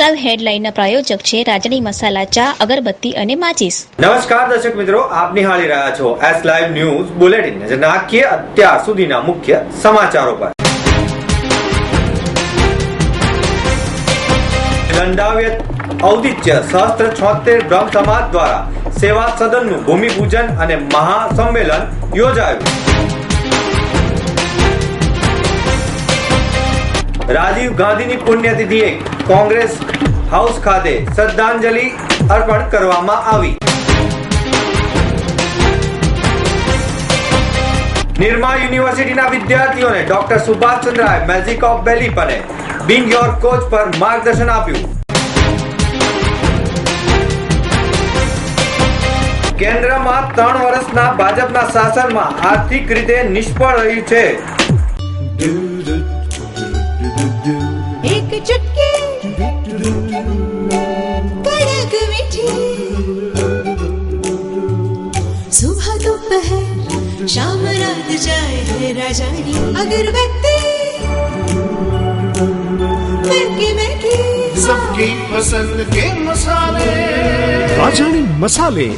S હેડલાઇનના પ્રાયોજક છે રાજની મસાલા ચા, અગરબત્તી અને માચીસ. નમસ્કાર દર્શક મિત્રો, આપ નિહાળી રહ્યા છો એસ લાઈવ ન્યૂઝ બુલેટિન નજર નાખીએ અત્યાર સુધીના મુખ્ય સમાચારો પર. દંડાવ્યત ઔદિત્ય સહસ્ત્ર છોતેર બ્રહ્મ સમાજ દ્વારા સેવા સદનનું ભૂમિપૂજન અને મહાસંમેલન યોજાયું. રાજીવ ગાંધીની પુણ્યતિથિએ કોંગ્રેસ હાઉસ ખાતે શ્રદ્ધાંજલિ અર્પણ કરવામાં આવી. નિરમા યુનિવર્સિટીના વિદ્યાર્થીઓને ડોક્ટર સુભાષચંદ્રાએ મેજિક ઓફ બેલી અને બિંગ યોર કોચ પર માર્ગદર્શન આપ્યું. કેન્દ્રમાં ત્રણ વર્ષના ભાજપના શાસનમાં આર્થિક રીતે નિષ્ફળ રહ્યું છે. एक चुटकी कड़क मीठी। सुबह दोपहर शाम रात जाए है राजानी अगरबत्ती। महकी महकी सबकी पसंद के मसाले। राजानी मसाले।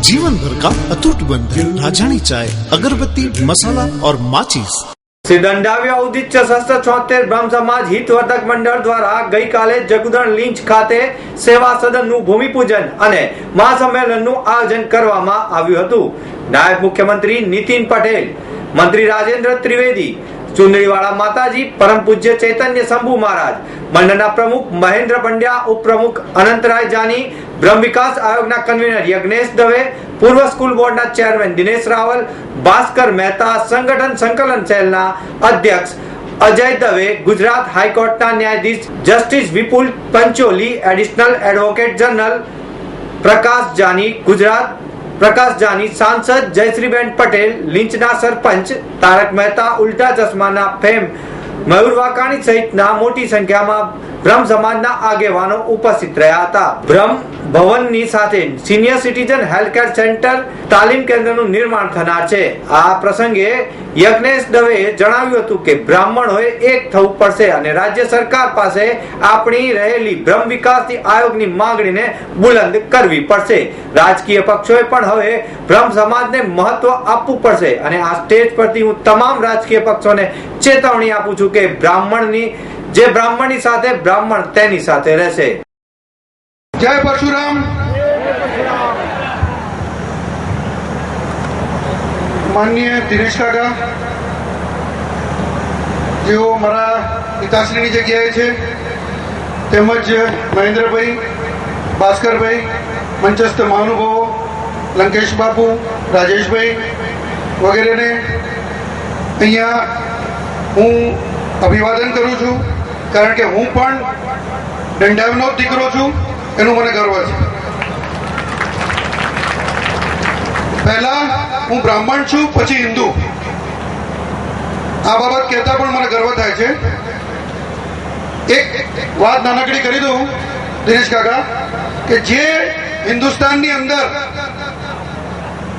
जीवन भर का अटूट बंधन राजानी चाय अगरबत्ती मसाला और माचिस। શ્રી દંડાવ્ય ઉદિત સશસ્ત્ર છોતેર બ્રહ્મ સમાજ હિતવર્ધક મંડળ દ્વારા ગઈકાલે જગુદણ લીંચ ખાતે સેવા સદનનું ભૂમિપૂજન અને મહાસંમેલનનું આયોજન કરવામાં આવ્યું હતું. નાયબ મુખ્યમંત્રી નીતિન પટેલ, મંત્રી રાજેન્દ્ર ત્રિવેદી ચુંદડીવાળા માતાજી, પરમ પૂજ્ય ચૈતન્ય શંભુ મહારાજ, મંડળના પ્રમુખ મહેન્દ્ર પંડ્યા, ઉપપ્રમુખ અનંતરાય જાની બ્રહ્મ વિકાસ આયોગના કન્વીનર યજ્ઞેશ દવે, પૂર્વ સ્કૂલ બોર્ડના ચેરમેન દિનેશ રાવલ, ભાસ્કર મહેતા, સંગઠન સંકલન સેલના અધ્યક્ષ અજય દવે, ગુજરાત હાઈકોર્ટના ન્યાયાધીશ justice Vipul Pancholi additional advocate general Prakash Jani, Gujarat Prakash Jani, સાંસદ જયશ્રીબેન પટેલ, લીંચના સરપંચ તારક મહેતા, ઉલ્ટા ચશ્માના ફેમ મયુર સહિતના મોટી સંખ્યામાં બ્રહ્મ સમાજના આગેવાનો ઉપસ્થિત રહ્યા હતા. બ્રહ્મ ભવનની સાથે સિનિયર સિટીઝન હેલ્થકેર સેન્ટર તાલીમ કેન્દ્રનું નિર્માણ થનાર છે. આ પ્રસંગે યજ્ઞેશ દવે જણાવ્યું હતું કે બ્રાહ્મણોએ એક થવું પડશે અને રાજ્ય સરકાર પાસે આપણી રહેલી બ્રહ્મ વિકાસની આયોગની માંગણીને બુલંદ કરવી પડશે. રાજકીય પક્ષોએ પણ હવે બ્રહ્મ સમાજને મહત્વ આપવું પડશે અને આ સ્ટેજ પરથી હું તમામ રાજકીય પક્ષોને ચેતવણી આપું છું. કે બ્રાહ્મણની, જે બ્રાહ્મણની સાથે, બ્રાહ્મણ તેની સાથે રહેશે. જય પરશુરામ. માન્ય દિનેશ કાકા, જેઓ મારા પિતાશ્રીની જગ્યાએ છે, તેમજ મહેન્દ્રભાઈ, ભાસ્કરભાઈ, મંચસ્થ મહાનુભાવો, લંકેશ બાપુ, રાજેશભાઈ વગેરેને અહીંયા હું અભિવાદન કરું છું, કારણ કે હું પણ દંડાવનો દીકરો છું, એનું મને ગર્વ છે. પહેલા હું બ્રાહ્મણ છું, પછી હિન્દુ. આ બાબત કહેતા પણ મને ગર્વ થાય છે. એક વાત નાનકડી કરી દઉં, દિનેશ કાકા, કે જે હિન્દુસ્તાનની અંદર,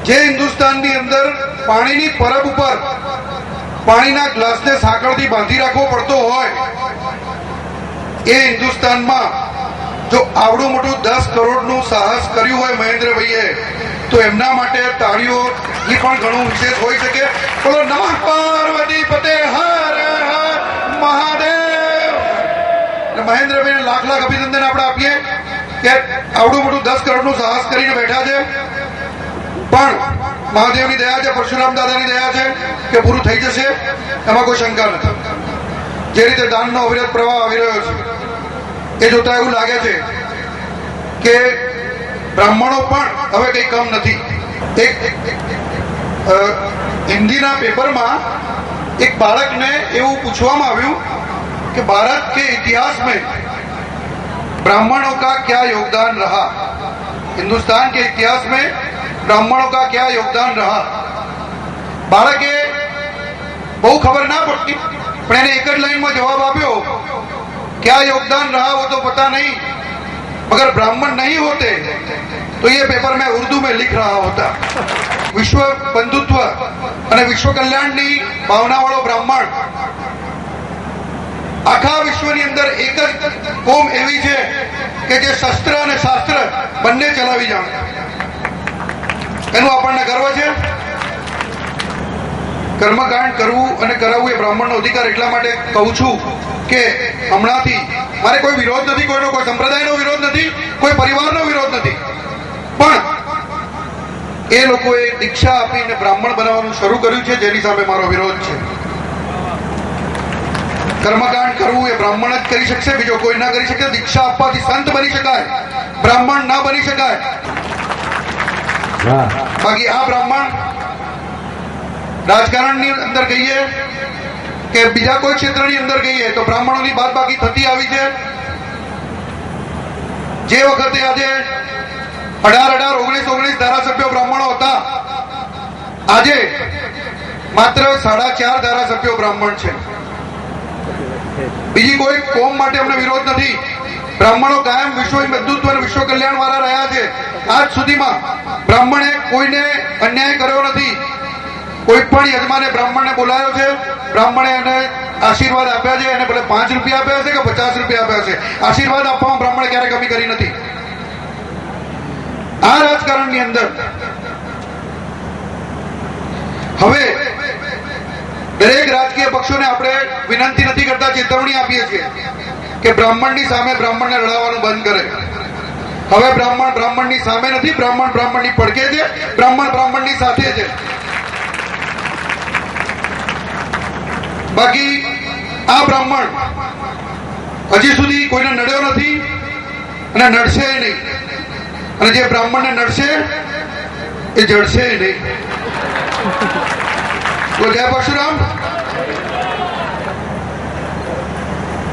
જે હિન્દુસ્તાનની અંદર પાણીની પરબ ઉપર પાણીના ગ્લાસને સાંકળથી બાંધી રાખવો પડતો હોય. એ હિન્દુસ્તાનમાં જો આવડું મોટું દસ કરોડનું સાહસ કર્યું હોય મહેન્દ્રભાઈએ, તો એમના માટે તાળીઓ એ પણ ઘણું વિશેષ હોઈ શકે. બોલો, નમઃ પાર્વતી પતે, હર હર મહાદેવ. મહેન્દ્રભાઈને લાખ લાખ અભિનંદન આપણે આપીએ કે આવડું મોટું દસ કરોડનું સાહસ કરીને બેઠા છે. પણ મહાદેવની દયા છે પરશુરામ દાદાની દયા છે કે પૂરું થઈ જશે એમાં કોઈ શંકા નથી જે રીતે દાનનો અવિરત પ્રવાહ આવી રહ્યો છે એ જોતા એવું લાગે છે કે બ્રાહ્મણો પણ હવે કઈ કમ નથી એક અ, હિન્દીના પેપરમાં એક બાળકને એવું પૂછવામાં આવ્યું કે ભારત કે ઇતિહાસ में ब्राह्मणों का क्या योगदान रहा हिंदुस्तान के इतिहास में ब्राह्मणों का क्या योगदान रहा બાળકે બહુ ખબર ના પડતી પણ એને એક જ લાઈનમાં જવાબ આપ્યો क्या योगदान रहा वो तो पता नहीं मगर ब्राह्मण नहीं होते तो ये पेपर मैं उर्दू में लिख रहा होता વિશ્વ બંધુત્વ અને વિશ્વ કલ્યાણની ભાવનાવાળો બ્રાહ્મણ આખા વિશ્વની અંદર એક જ કોમ એવી છે કે જે શસ્ત્ર અને શાસ્ત્ર બંને ચલાવી જાણે એનું આપણને ગર્વ છે. કર્મકાંડ કરવું અને કરાવવું એ બ્રાહ્મણનો અધિકાર એટલા માટે કહું છું કે હમણાંથી મારે કોઈ વિરોધ નથી, કોઈનો કોઈ સંપ્રદાયનો વિરોધ નથી, કોઈ પરિવારનો વિરોધ નથી. પણ એ લોકોએ દીક્ષા આપીને બ્રાહ્મણ બનાવવાનું શરૂ કર્યું છે, જેની સામે મારો વિરોધ છે. કર્મકાંડ કરવું એ બ્રાહ્મણ જ કરી શકશે, બીજો કોઈ ના કરી શકે. દીક્ષા આપવાથી સંત બની શકાય, બ્રાહ્મણ ના બની શકાય. બાકી આ બ્રાહ્મણ રાજકારણની અંદર કહીએ કે બીજા કોઈ ક્ષેત્રની અંદર કહીએ તો બ્રાહ્મણોની બાદ બાકી થતી આવી છે. જે વખતે આજે અઢાર અઢાર ઓગણીસ ઓગણીસ ધારાસભ્યો બ્રાહ્મણો હતા, આજે માત્ર સાડા ચાર ધારાસભ્યો બ્રાહ્મણ છે. બીજી કોઈ કોમ માટે અમને વિરોધ નથી. બ્રાહ્મણો કાયમ વિશ્વ, હિન્દુત્વ અને વિશ્વ કલ્યાણ વાળા રહ્યા છે. આજ સુધીમાં બ્રાહ્મણે કોઈને અન્યાય કર્યો નથી. કોઈ પણ યજમાને બ્રાહ્મણને બોલાયો છે. બ્રાહ્મણે એને આશીર્વાદ આપ્યા છે એને ભલે પાંચ રૂપિયા આપ્યા છે કે પચાસ રૂપિયા આપ્યા છે. આશીર્વાદ આપવામાં બ્રાહ્મણે ક્યારે કમી કરી નથી. આ રાજકારણની અંદર હવે દરેક રાજકીય પક્ષોને આપણે વિનંતી નથી કરતા, ચેતવણી આપીએ છીએ. કે બ્રાહ્મણની સામે બ્રાહ્મણને રડાવવાનું બંધ કરે. હવે બ્રાહ્મણ બ્રાહ્મણની સામે નથી, બ્રાહ્મણ બ્રાહ્મણની પડકે છે, બ્રાહ્મણ બ્રાહ્મણની સાથે છે. બાકી આ બ્રાહ્મણ હજી સુધી કોઈને નડ્યો નથી અને નડશે નહીં. અને જે બ્રાહ્મણને નડશે, એ જડશે નહીં. તો જય પરશુરામ.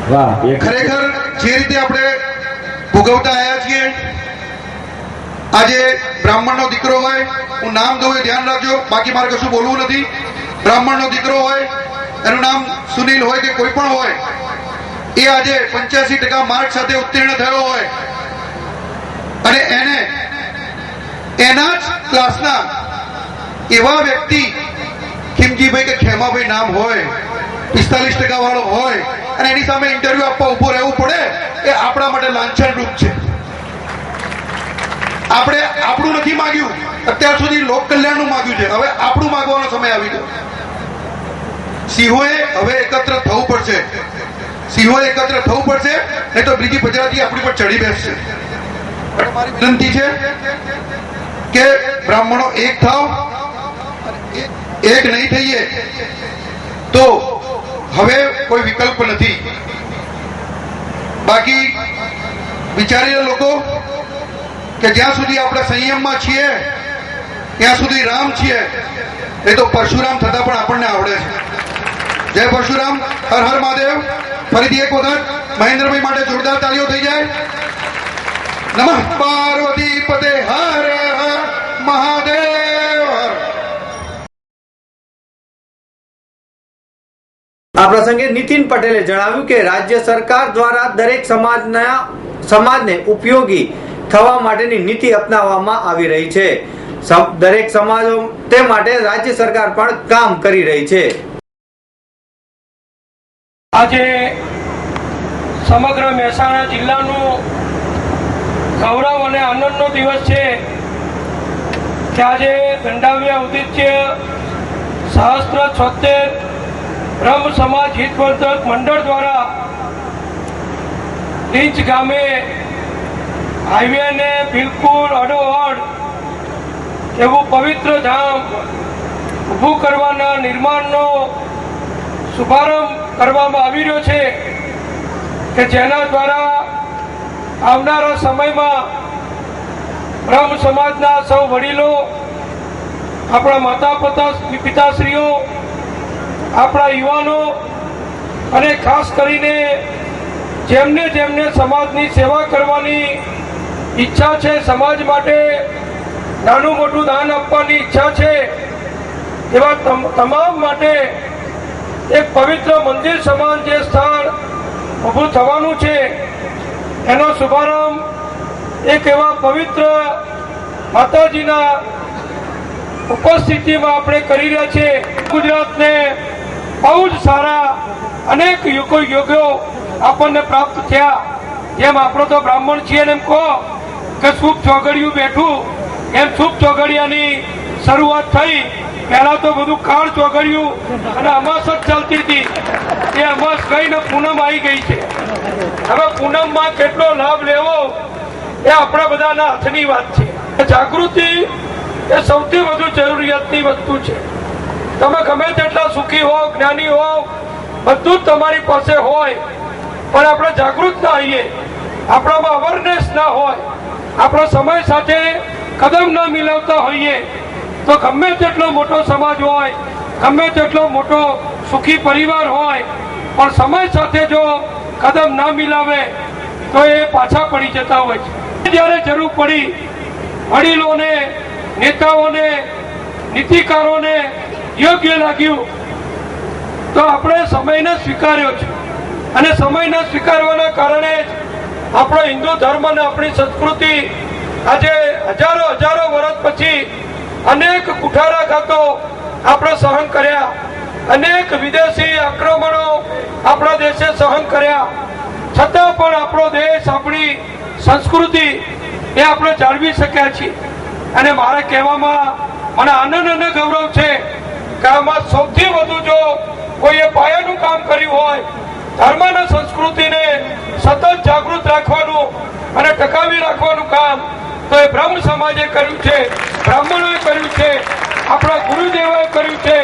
ખરેખર જે રીતે આપણે ભોગવતા આવ્યા છીએ, આજે બ્રાહ્મણનો દીકરો હોય, હું નામ દઉં એ ધ્યાન રાખજો, બાકી મારે કશું બોલવું નથી. બ્રાહ્મણનો દીકરો હોય, એનું નામ સુનિલ હોય કે કોઈ પણ હોય, એ આજે પંચ્યાસી ટકા માર્ક સાથે ઉત્તીર્ણ થયો હોય. અને એને, એના જ ક્લાસના એવા વ્યક્તિ, ખીમજીભાઈ કે ખેમાભાઈ નામ હોય પિસ્તાલીસ ટકા વાળો હોય અને એની સામે ઇન્ટરવ્યુ આપવા ઊભો રહેવું પડે, એ આપણા માટે લાંછન રૂપ છે. આપણે આપણું નથી માંગ્યું, અત્યાર સુધી લોક કલ્યાણનું માંગ્યું છે. હવે આપણું માંગવાનો સમય આવી ગયો. સિંહોએ હવે એકત્ર થવું પડશે. સિંહોએ એકત્ર થવું પડશે, નહીં તો બીજી પ્રજાતિ આપણી પર ચડી બેસશે. મારી વિનંતી છે કે બ્રાહ્મણો એક થાવ, એક નહીં થઈએ, તો હવે કોઈ વિકલ્પ નથી. બાકી વિચારીએ લોકો કે જ્યાં સુધી આપણે સંયમમાં છીએ, ત્યાં સુધી રામ છીએ, એ તો પરશુરામ થતા પણ આપણને આવડે છે. જય પરશુરામ, હર હર મહાદેવ. ફરીથી એક વખત મહેન્દ્રભાઈ માટે જોરદાર તાળીઓ થઈ જાય. નમઃ પાર્વતી પતે હર હર મહાદેવ. આ પ્રસંગે નીતિન પટેલે જણાવ્યું કે રાજ્ય સરકાર દ્વારા દરેક સમાજના સમાજને ઉપયોગી થવા માટેની નીતિ અપનાવવામાં આવી રહી છે. દરેક સમાજો તે માટે રાજ્ય સરકાર પણ કામ કરી રહી છે. આજે સમગ્ર મહેસાણા જિલ્લાનો ગૌરવ અને આનંદનો દિવસ છે કે આજે દંડાવ્ય ઉદિત્ય સહસ્ત્ર છોતેર બ્રહ્મ સમાજ હિતવર્ધક મંડળ દ્વારા નીચ ગામે હાઈવેને બિલકુલ અડોઅડ એવું પવિત્ર ધામ ઊભું કરવાના નિર્માણનો શુભારંભ કરવામાં આવી રહ્યો છે કે જેના દ્વારા આવનારા સમયમાં બ્રહ્મ સમાજના સૌ વડીલો, આપણા માતા પિતા પિતાશ્રીઓ આપણા યુવાનો અને ખાસ કરીને જેમને જેમને સમાજની સેવા કરવાની ઈચ્છા છે, સમાજ માટે નાનું મોટું દાન આપવાની ઈચ્છા છે, એવા તમ- તમામ માટે એક પવિત્ર મંદિર સમાન જે સ્થળ ઊભું થવાનું છે, એનો શુભારંભ એક એવા પવિત્ર માતાજીના ઉપસ્થિતિમાં આપણે કરી રહ્યા છીએ. ગુજરાતને બહુ જ સારા અનેક યુગો યોગો આપણને પ્રાપ્ત થયા. જેમ આપણો તો બ્રાહ્મણ છીએ એમ કહો કે શુભ ચોગડિયું બેઠું. એમ શુભ ચોગડિયાની શરૂઆત થઈ. પહેલા તો બધું કાળ ચોગડિયું અને અમાસ જ ચાલતી હતી. એ અમાસ ગઈને પૂનમ આવી ગઈ છે. હવે પૂનમમાં કેટલો લાભ લેવો એ આપણા બધાના હાથની વાત છે. જાગૃતિ એ સૌથી વધુ જરૂરિયાતની વસ્તુ છે. તમે ગમે તેટલા સુખી હો, જ્ઞાની હો, બધું તમારી પાસે હોય. પણ આપણે જાગૃત ના હોઈએ આપણામાં અવેરનેસ ના હોય. આપણા સમય સાથે કદમ ના મિલાવતા હોઈએ. તો ગમે તેટલો મોટો સમાજ હોય, ગમે તેટલો મોટો સુખી પરિવાર હોય, પણ સમય સાથે જો કદમ ના મિલાવે, તો એ પાછા પડી જતા હોય છે. જ્યારે જરૂર પડી, વડીલોને, નેતાઓને, નીતિકારોને યોગ્ય લાગ્યું. તો આપણે સમયને સ્વીકાર્યો છે. અને સમયને સ્વીકારવાના કારણે જ આપણો હિન્દુ ધર્મ અને આપણી સંસ્કૃતિ આજે હજારો હજારો વર્ષ પછી અનેક કુઠારાઘાતો આપણે સહન કર્યા. અનેક વિદેશી આક્રમણો આપણા દેશે સહન કર્યા. છતાં પણ આપણો દેશ, આપણી સંસ્કૃતિ એ આપણે જાળવી શક્યા છીએ. અને મારે કહેવામાં મને આનંદ અને ગૌરવ છે કે આમાં સૌથી વધુ જો કોઈએ પાયાનું કામ કર્યું હોય ધર્મ અને સંસ્કૃતિને સતત જાગૃત રાખવાનું અને ટકાવી રાખવાનું કામ, તો એ બ્રહ્મ સમાજે કર્યું છે. બ્રાહ્મણોએ કર્યું છે, આપણા ગુરુદેવોએ કર્યું છે,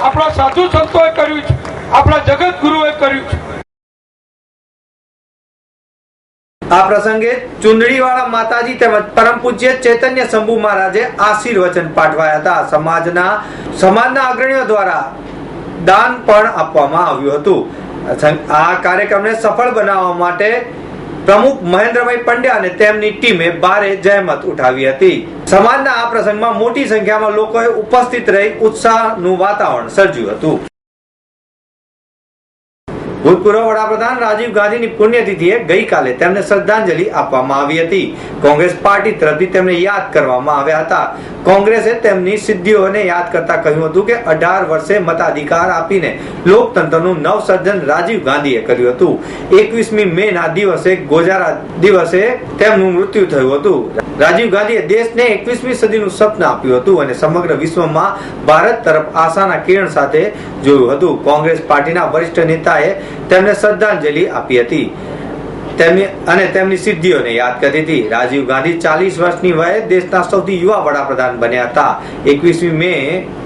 આપણા સાધુ સંતોએ કર્યું છે, આપણા જગત ગુરુએ કર્યું છે. આ પ્રસંગે ચુંદડીવાળા માતાજી તેમજ પરમ પૂજ્ય ચૈતન્ય શંભુ મહારાજે આશીર્વચન પાઠવાયા હતા. સમાજના સમાજના અગ્રણીઓ દ્વારા દાન પણ આપવામાં આવ્યું હતું. આ કાર્યક્રમને સફળ બનાવવા માટે પ્રમુખ મહેન્દ્રભાઈ પંડ્યા અને તેમની ટીમે ભારે જહેમત ઉઠાવી હતી. સમાજના આ પ્રસંગમાં મોટી સંખ્યામાં લોકોએ ઉપસ્થિત રહી ઉત્સાહનું વાતાવરણ સર્જ્યું હતું. ભૂતપૂર્વ વડાપ્રધાન રાજીવ ગાંધીની પુણ્યતિથિએ ગઈકાલે તેમને શ્રદ્ધાંજલિ આપવામાં આવી હતી. કોંગ્રેસ પાર્ટી તરફથી તેમને યાદ કરવામાં આવ્યા હતા. કોંગ્રેસે તેમની સિદ્ધિઓને યાદ કરતા કહ્યું હતું કે અઢાર વર્ષે મતાધિકાર આપીને લોકતંત્રનું નવસર્જન રાજીવ ગાંધીએ કર્યું હતું. એકવીસમી મે ના દિવસે ગોજારા દિવસે તેમનું મૃત્યુ થયું હતું. રાજીવ ગાંધીએ દેશને એકવીસમી સદીનું સપન આપ્યું હતું અને સમગ્ર વિશ્વમાં ભારત તરફ આશાના કિરણ સાથે જોયું હતું. કોંગ્રેસ પાર્ટીના વરિષ્ઠ નેતાએ તેમને શ્રદ્ધાંજલિ આપી હતી. તેમની અને તેમની સિદ્ધિઓને યાદ કરી હતી. રાજીવ ગાંધી ચાલીસ વર્ષની વયે દેશના સૌથી યુવા વડાપ્રધાન બન્યા હતા. એકવીસમી મે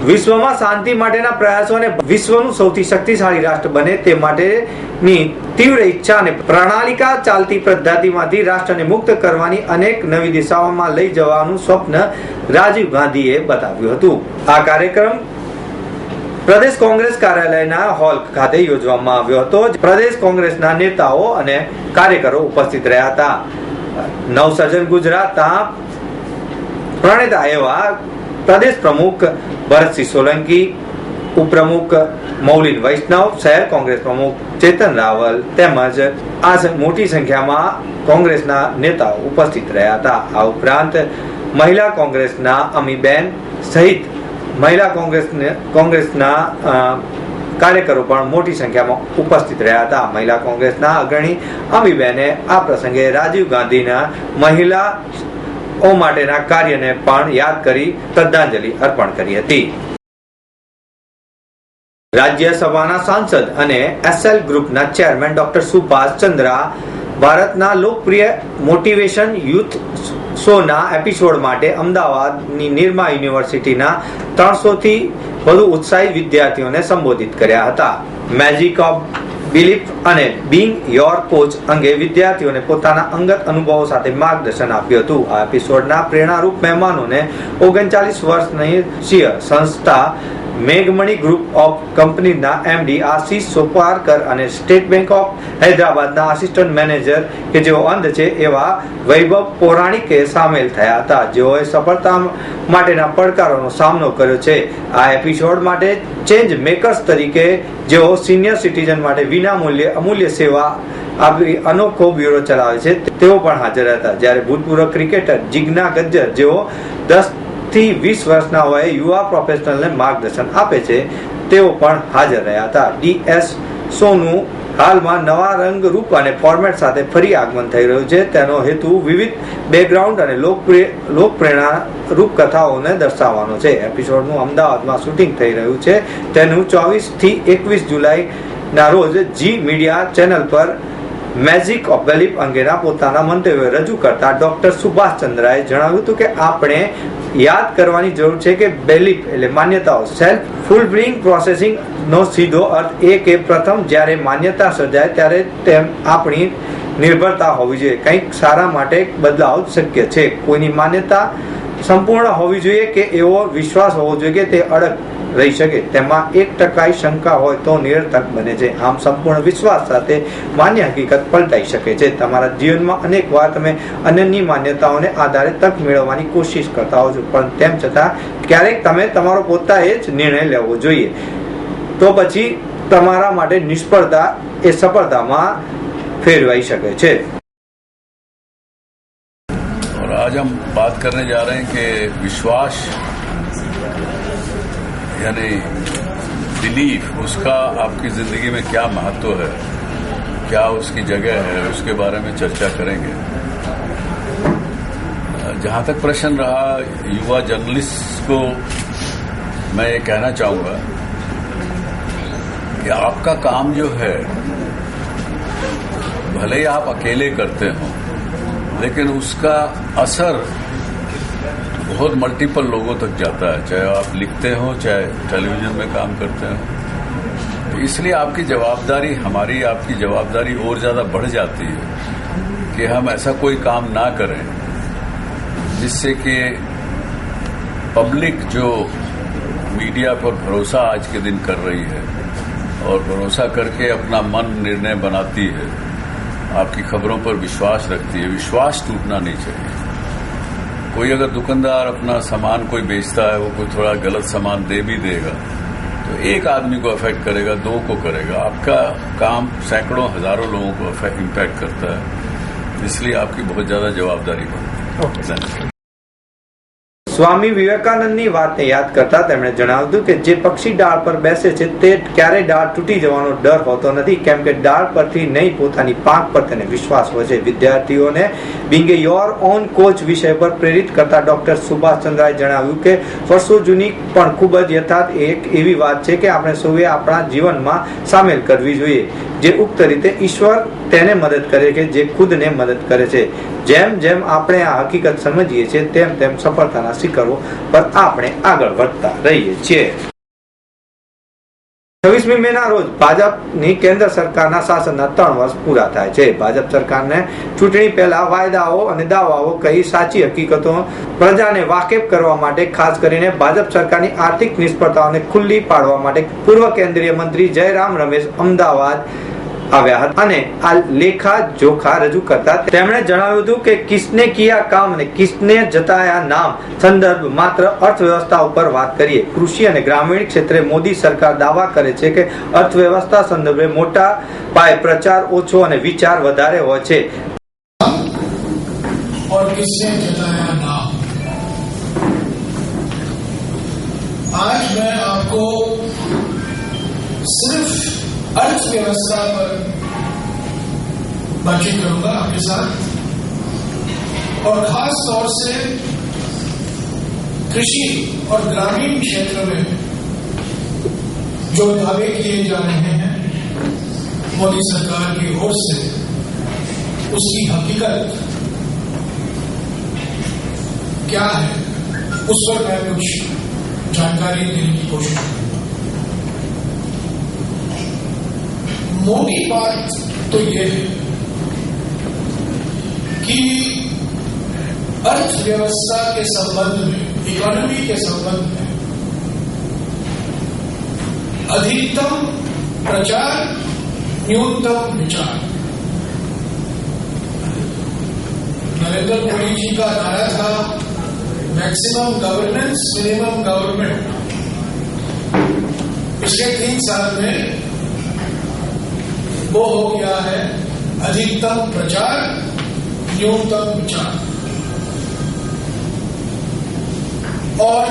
વિશ્વમાં શાંતિ માટેના પ્રયાસો અને વિશ્વનું સૌથી શક્તિશાળી રાષ્ટ્ર બને તે માટેની તીવ્ર ઈચ્છા અને પ્રણાલિકા ચાલતી પદ્ધતિમાંથી રાષ્ટ્રને મુક્ત કરવાની અનેક નવી દિશાઓમાં લઈ જવાનું સ્વપ્ન રાજીવ ગાંધીએ બતાવ્યું હતું. આ કાર્યક્રમ પ્રદેશ કોંગ્રેસ કાર્યાલયના હોલ ખાતે યોજવામાં આવ્યો હતો. પ્રદેશ કોંગ્રેસના નેતાઓ અને કાર્યકરો ઉપસ્થિત રહ્યા હતા. નવસર્જન ગુજરાતના પ્રણેતા એવા પ્રદેશ પ્રમુખ ભરતસિંહ સોલંકી, ઉપપ્રમુખ મૌલિન વૈષ્ણવ, શહેર કોંગ્રેસ પ્રમુખ ચેતન રાવલ તેમજ આ મોટી સંખ્યામાં કોંગ્રેસના નેતાઓ ઉપસ્થિત રહ્યા હતા. આ ઉપરાંત મહિલા કોંગ્રેસના અમીબેન સહિત મહિલા કોંગ્રેસ કોંગ્રેસના કાર્યકરો પણ મોટી સંખ્યામાં ઉપસ્થિત રહ્યા હતા. મહિલા કોંગ્રેસના અગ્રણી અમીબેને આ પ્રસંગે રાજીવ ગાંધીના મહિલાઓ માટેના કાર્યને પણ યાદ કરી શ્રદ્ધાંજલિ અર્પણ કરી હતી. રાજ્યસભાના સાંસદ અને એસએલ ગ્રુપના ચેરમેન ડોક્ટર સુભાષ ચંદ્રા ભારતના લોકપ્રિય મોટિવેશન યુથ શોના એપિસોડ માટે અમદાવાદની નિરમા યુનિવર્સિટીના ત્રણસોથી વધુ ઉત્સાહિત વિદ્યાર્થીઓને સંબોધિત કર્યા હતા. મેજિક ઓફ બિલીફ અને બિંગ યોર કોચ અંગે વિદ્યાર્થીઓને પોતાના અંગત અનુભવો સાથે માર્ગદર્શન આપ્યું હતું. આ એપિસોડના પ્રેરણારૂપ મહેમાનોને ઓગણચાલીસ વર્ષની શિય સંસ્થા મેઘમણી ગ્રુપ ઓફ કંપનીના એમડી આશીષ સોપારકર અને સ્ટેટ બેંક ઓફ હૈદરાબાદના આસિસ્ટન્ટ મેનેજર કે જેઓ અંધ છે એવા વૈભવ પૌરાણિકે સામેલ થયા હતા. જેઓએ સફળતા માટેના પડકારોનો સામનો કર્યો છે. આ એપિસોડ માટે ચેન્જ મેકર્સ તરીકે જેઓ સિનિયર સિટીઝન માટે વિના મૂલ્યે અમૂલ્ય સેવા આપી અનોખો બ્યુરો ચલાવે છે, તેઓ પણ હાજર હતા. જ્યારે ભૂતપૂર્વ ક્રિકેટર જિજ્ઞા ગજ્જર જેઓ દસ થી વીસ વર્ષના વયે યુવા પ્રોફેશનલને માર્ગદર્શન આપે છે. તેઓ પણ હાજર રહ્યા હતા. ડીએસ સોનું હાલમાં નવા રંગ રૂપ અને ફોર્મેટ સાથે ફરી આગમન થઈ રહ્યું છે. તેનો હેતુ વિવિધ બેકગ્રાઉન્ડ અને લોકપ્રિય લોકપ્રેરણા રૂપ કથાઓને દર્શાવવાનો છે. એપિસોડનું અમદાવાદમાં શૂટિંગ થઈ રહ્યું છે. તેનું ચોવીસથી એકવીસ જુલાઈના રોજ જી મીડિયા ચેનલ પર મેજિક ઓફ બિલીફ અંગેના પોતાના મંતવ્ય રજૂ કરતા ડોક્ટર સુભાષ ચંદ્રાએ જણાવ્યું હતું કે આપણે યાદ કરવાની જરૂર છે કે બેલિપ એટલે માન્યતાઓ. સેલ્ફ ફૂલફિલિંગ પ્રોસેસિંગ નો સીધો અર્થ એ કે પ્રથમ જ્યારે માન્યતા સર્જાય ત્યારે તેમ આપણી નિર્ભરતા હોવી જોઈએ. કંઈક સારા માટે બદલાવ શક્ય છે. કોઈની માન્યતા સંપૂર્ણ હોવી જોઈએ કે એવો વિશ્વાસ હોવો જોઈએ કે તે અડગ રહી શકે તેમાં એક ટકાઈ શંકા હોય તો નિરર્થક બને છે આમ સંપૂર્ણ વિશ્વાસ સાથે માન્ય હકીકત પલટાઈ શકે છે તમારા જીવનમાં અનેક વાર તમે અન્યની માન્યતાઓને આધારે તક મેળવવાની કોશિશ કરતા હો છો પણ તેમ છતાં ક્યારેક તમે તમારો પોતાએ જ નિર્ણય લેવો જોઈએ તો પછી તમારા માટે નિષ્ફળતા એ સફળતામાં ફેરવાઈ શકે છે और आज हम बात करने जा रहे हैं कि विश्वास यानी बिलीफ उसका आपकी ज़िंदगी में क्या महत्व है? क्या उसकी जगह है? उसके बारे में चर्चा करेंगे। जहाँ तक प्रश्न रहा, युवा जर्नलिस्ट को मैं ये कहना चाहूँगा कि आपका काम जो है, भले ही आप अकेले करते हो, लेकिन उसका असर बहुत मल्टीपल लोगों तक जाता है, चाहे आप लिखते हो, चाहे टेलीविज़न में काम करते हो। तो इसलिए आपकी जवाबदारी, हमारी आपकी जवाबदारी और ज़्यादा बढ़ जाती है कि हम ऐसा कोई काम ना करें, जिससे कि पब्लिक जो मीडिया पर भरोसा आज के दिन कर रही है और भरोसा करके अपना मन निर्णय बनाती है, आपकी खबरों पर विश्वास रखती है। विश्वास टूटना नहीं चाहिए। कोई अगर दुकानदार अपना सामान कोई बेचता है वो कोई थोड़ा गलत सामान दे भी देगा तो एक आदमी को अफेक्ट करेगा दो को करेगा। आपका काम सैकड़ों हज़ारों लोगों को इम्पैक्ट करता है। इसलिए आपकी बहुत ज़्यादा जवाबदारी बनती है સ્વામી વિવેકાનંદની વાતને યાદ કરતા તેમણે જણાવ્યું હતું કે જે પક્ષી ડાળ પર બેસે છે તે ક્યારેય ડાળ તૂટી જવાનો ડર હોતો નથી, કેમ કે ડાળ પરથી નહીં, પોતાની પાંખ પર તેને વિશ્વાસ હોય છે. વિદ્યાર્થીઓને being a your own coach વિષય પર પ્રેરિત કરતા ડોક્ટર સુભાષચંદ્રાએ જણાવ્યું કે, વર્ષો જૂની પણ ખૂબ જ યથાર્થ એક એવી વાત છે કે આપણે સૌએ આપણા જીવનમાં સામેલ કરવી જોઈએ, જે ઉક્ત રીતે ઈશ્વર તેને મદદ કરે કે જે ખુદને મદદ કરે છે. જેમ જેમ આપણે આ હકીકત સમજીએ છીએ, તેમ તેમ સફળતાના શિખરો પર આપણે આગળ વધતા રહીએ છીએ. છવ્વીસમી મે ના રોજ ભાજપની કેન્દ્ર સરકારના શાસનના ત્રણ વર્ષ પૂરા થાય છે. ભાજપ સરકારને ચૂંટણી પહેલા વાયદાઓ અને દાવાઓ કહી સાચી હકીકતો પ્રજાને વાકેફ કરવા માટે, ખાસ કરીને ભાજપ સરકારની આર્થિક નિષ્ફળતાઓને ખુલ્લી પાડવા માટે પૂર્વ કેન્દ્રીય મંત્રી જયરામ રમેશ અમદાવાદ આવ્યા હતા અને આ લેખા જોખા રજૂ કરતા તેમણે જણાવ્યું હતું કે કિસને કિયા કામ અને કિસને જતાયા નામ સંદર્ભ માત્ર અર્થવ્યવસ્થા ઉપર વાત કરીએ કૃષિ અને ગ્રામીણ ક્ષેત્રે મોદી સરકાર દાવા કરે છે કે અર્થવ્યવસ્થા સંદર્ભે મોટા પાયે પ્રચાર ઓછો અને વિચાર વધારે હોય છે और किसने जताया नाम आज मैं आपको सिर्फ अर्थव्यवस्था पर बातचीत करूँगा आपके साथ। और खास तौर से कृषि और ग्रामीण क्षेत्र में जो दावे किए जा रहे हैं, मोदी सरकार की ओर से, उसकी हकीकत क्या है, उस पर मैं कुछ जानकारी देने की कोशिश करूँगा। मोटी बात तो ये है कि अर्थव्यवस्था के संबंध में इकोनॉमी के संबंध में अधिकतम प्रचार, न्यूनतम विचार। नरेंद्र मोदी जी का नारा था मैक्सिमम गवर्नेंस मिनिमम गवर्नमेंट पिछले तीन साल में वो हो गया है अधिकतम प्रचार, न्यूनतम विचार। और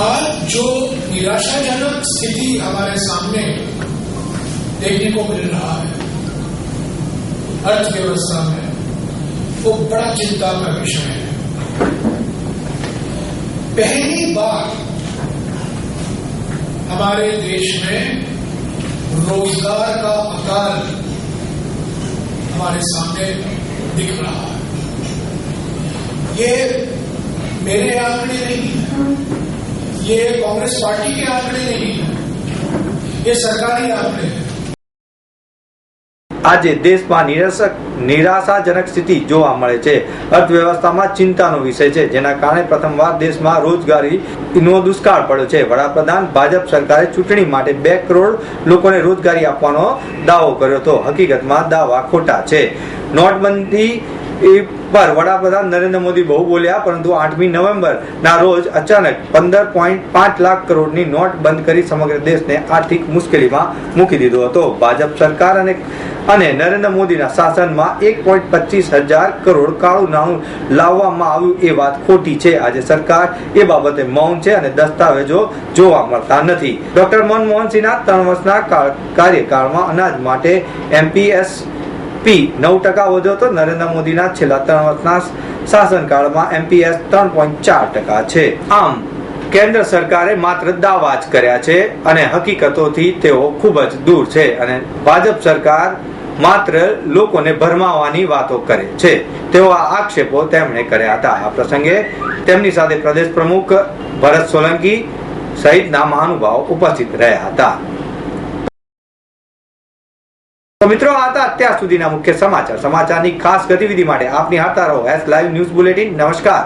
आज जो निराशाजनक स्थिति हमारे सामने देखने को मिल रहा है, अर्थव्यवस्था में, वो बड़ा चिंता का विषय है। पहली बार हमारे देश में रोज़गार का अकाल हमारे सामने दिख रहा है। ये मेरे आंकड़े नहीं है। ये कांग्रेस पार्टी के आंकड़े नहीं है। ये सरकारी आंकड़े हैं। આજે દેશમાં નિરાશક નિરાશાજનક સ્થિતિ જોવા મળે છે. અર્થવ્યવસ્થામાં ચિંતાનો વિષય છે, જેના કારણે પ્રથમવાર દેશમાં રોજગારીનો દુષ્કાળ પડ્યો છે. વડાપ્રધાન ભાજપ સરકારે ચૂંટણી માટે બે કરોડ લોકોને રોજગારી આપવાનો દાવો કર્યો હતો. હકીકતમાં દાવા ખોટા છે. નોટબંધી પર વડાપ્રધાન નરેન્દ્ર મોદી બહુ બોલ્યા, પરંતુ આઠમી નવેમ્બર ના રોજ અચાનક પંદર પોઈન્ટ પાંચ લાખ કરોડની નોટ બંધ કરી સમગ્ર દેશને આર્થિક મુશ્કેલીમાં મૂકી દીધો હતો. ભાજપ સરકાર અને અને નરેન્દ્ર મોદીના શાસનમાં એક પોઈન્ટ પચીસ હજાર કરોડ કાળું નાણું લાવવામાં આવ્યું એ વાત ખોટી છે. આજે સરકાર એ બાબતે મૌન છે અને દસ્તાવેજો જોવા મળતા નથી. ડોક્ટર મનમોહન સિંહના ત્રણ વર્ષના કાર્યકાળમાં અનાજ માટે એમપીએસ પી નવ ટકા વધ્યો હતો. નરેન્દ્ર મોદીના છેલ્લા ત્રણ વર્ષના શાસનકાળમાં એમપીએસ ત્રણ પોઈન્ટ ચાર ટકા છે. આમ કેન્દ્ર સરકારે માત્ર દાવા જ કર્યા છે અને હકીકતોથી તેઓ ખૂબ જ દૂર છે અને ભાજપ સરકાર માત્ર લોકોને ભરમાવાની વાતો કરે છે. તેવા આક્ષેપો તેમણે કર્યા હતા. આ પ્રસંગે તેમની સાથે પ્રદેશ પ્રમુખ ભરત સોલંકી સહિતના મહાનુભાવ ઉપસ્થિત રહ્યા હતા. તો મિત્રો, આ હતા અત્યાર સુધીના મુખ્ય સમાચાર. સમાચારની ખાસ ગતિવિધિ માટે આપની હાથા રહો એસ લાઈવ ન્યૂઝ બુલેટિન નમસ્કાર.